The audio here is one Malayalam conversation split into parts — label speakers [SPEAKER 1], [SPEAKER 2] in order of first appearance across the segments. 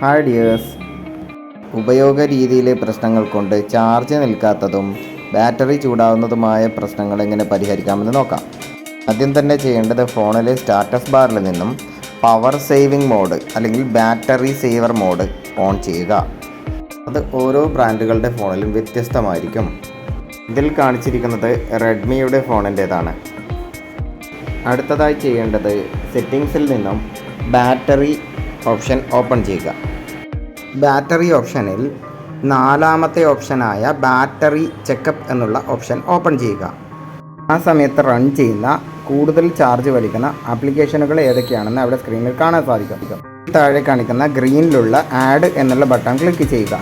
[SPEAKER 1] ഹായ് ഉപയോഗ രീതിയിലെ പ്രശ്നങ്ങൾ കൊണ്ട് ചാർജ് നിൽക്കാത്തതും ബാറ്ററി ചൂടാവുന്നതുമായ പ്രശ്നങ്ങൾ എങ്ങനെ പരിഹരിക്കാമെന്ന് നോക്കാം. ആദ്യം തന്നെ ചെയ്യേണ്ടത് ഫോണിലെ സ്റ്റാറ്റസ് ബാറിൽ നിന്നും പവർ സേവിംഗ് മോഡ് അല്ലെങ്കിൽ ബാറ്ററി സേവർ മോഡ് ഓൺ ചെയ്യുക. അത് ഓരോ ബ്രാൻഡുകളുടെ ഫോണിലും വ്യത്യസ്തമായിരിക്കും. ഇതിൽ കാണിച്ചിരിക്കുന്നത് റെഡ്മിയുടെ ഫോണിന്റേതാണ്. അടുത്തതായി ചെയ്യേണ്ടത് സെറ്റിങ്സിൽ നിന്നും ബാറ്ററി ഓപ്ഷൻ ഓപ്പൺ ചെയ്യുക. ബാറ്ററി ഓപ്ഷനിൽ നാലാമത്തെ ഓപ്ഷനായ ബാറ്ററി ചെക്കപ്പ് എന്നുള്ള ഓപ്ഷൻ ഓപ്പൺ ചെയ്യുക. ആ സമയത്ത് റൺ ചെയ്യുന്ന കൂടുതൽ ചാർജ് വലിക്കുന്ന ആപ്ലിക്കേഷനുകൾ ഏതൊക്കെയാണെന്ന് അവിടെ സ്ക്രീനിൽ കാണാൻ സാധിക്കും. താഴെ കാണിക്കുന്ന ഗ്രീനിലുള്ള ആഡ് എന്നുള്ള ബട്ടൺ ക്ലിക്ക് ചെയ്യുക.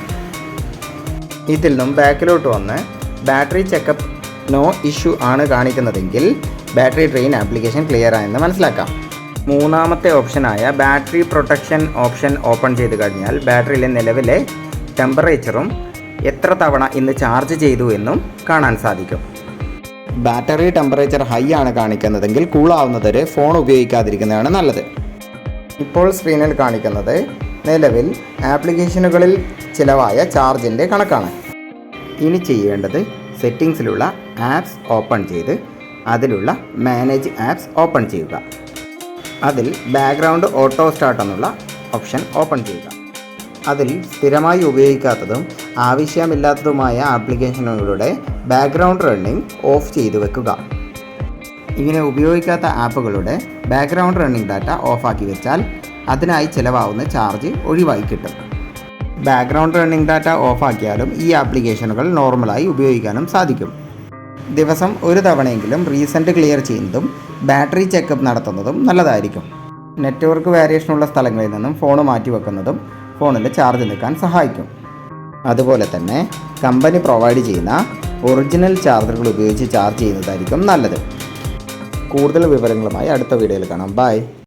[SPEAKER 1] ഇതിൽ നിന്നും ബാക്കിലോട്ട് വന്ന് ബാറ്ററി ചെക്കപ്പ് നോ ഇഷ്യൂ ആണ് കാണിക്കുന്നതെങ്കിൽ ബാറ്ററി ഡ്രെയിൻ ആപ്ലിക്കേഷൻ ക്ലിയർ ആയെന്ന് മനസ്സിലാക്കാം. മൂന്നാമത്തെ ഓപ്ഷനായ ബാറ്ററി പ്രൊട്ടക്ഷൻ ഓപ്ഷൻ ഓപ്പൺ ചെയ്ത് കഴിഞ്ഞാൽ ബാറ്ററിയിലെ നിലവിലെ ടെമ്പറേച്ചറും എത്ര തവണ ഇന്ന് ചാർജ് ചെയ്തു എന്നും കാണാൻ സാധിക്കും. ബാറ്ററി ടെമ്പറേച്ചർ ഹൈ ആണ് കാണിക്കുന്നതെങ്കിൽ കൂളാവുന്നതുവരെ ഫോൺ ഉപയോഗിക്കാതിരിക്കുന്നതാണ് നല്ലത്. ഇപ്പോൾ സ്ക്രീനിൽ കാണിക്കുന്നത് നിലവിൽ ആപ്ലിക്കേഷനുകളിൽ ചിലവായ ചാർജിന്റെ കണക്കാണ്. ഇനി ചെയ്യേണ്ടത് സെറ്റിങ്സിലുള്ള ആപ്സ് ഓപ്പൺ ചെയ്ത് അതിലുള്ള മാനേജ് ആപ്സ് ഓപ്പൺ ചെയ്യുക. അതിൽ ബാക്ക്ഗ്രൗണ്ട് ഓട്ടോ സ്റ്റാർട്ട് എന്നുള്ള ഓപ്ഷൻ ഓപ്പൺ ചെയ്യുക. അതിൽ സ്ഥിരമായി ഉപയോഗിക്കാത്തതും ആവശ്യമില്ലാത്തതുമായ ആപ്ലിക്കേഷനുകളുടെ ബാക്ക്ഗ്രൗണ്ട് റണ്ണിംഗ് ഓഫ് ചെയ്തു വെക്കുക. ഇങ്ങനെ ഉപയോഗിക്കാത്ത ആപ്പുകളുടെ ബാക്ക്ഗ്രൗണ്ട് റണ്ണിംഗ് ഡാറ്റ ഓഫാക്കി വെച്ചാൽ അതിനായി ചിലവാകുന്ന ചാർജ് ഒഴിവായി കിട്ടും. ബാക്ക്ഗ്രൗണ്ട് റണ്ണിംഗ് ഡാറ്റ ഓഫാക്കിയാലും ഈ ആപ്ലിക്കേഷനുകൾ നോർമലായി ഉപയോഗിക്കാനും സാധിക്കും. ദിവസം ഒരു തവണയെങ്കിലും റീസെന്റ് ക്ലിയർ ചെയ്യുന്നതും ബാറ്ററി ചെക്കപ്പ് നടത്തുന്നതും നല്ലതായിരിക്കും. നെറ്റ്വർക്ക് വേരിയേഷനുള്ള സ്ഥലങ്ങളിൽ നിന്നും ഫോൺ മാറ്റി വെക്കുന്നതും ഫോണിൽ ചാർജ് നിൽക്കാൻ സഹായിക്കും. അതുപോലെ തന്നെ കമ്പനി പ്രൊവൈഡ് ചെയ്യുന്ന ഒറിജിനൽ ചാർജറുകൾ ഉപയോഗിച്ച് ചാർജ് ചെയ്യുന്നതായിരിക്കും നല്ലത്. കൂടുതൽ വിവരങ്ങളുമായി അടുത്ത വീഡിയോയിൽ കാണാം. ബൈ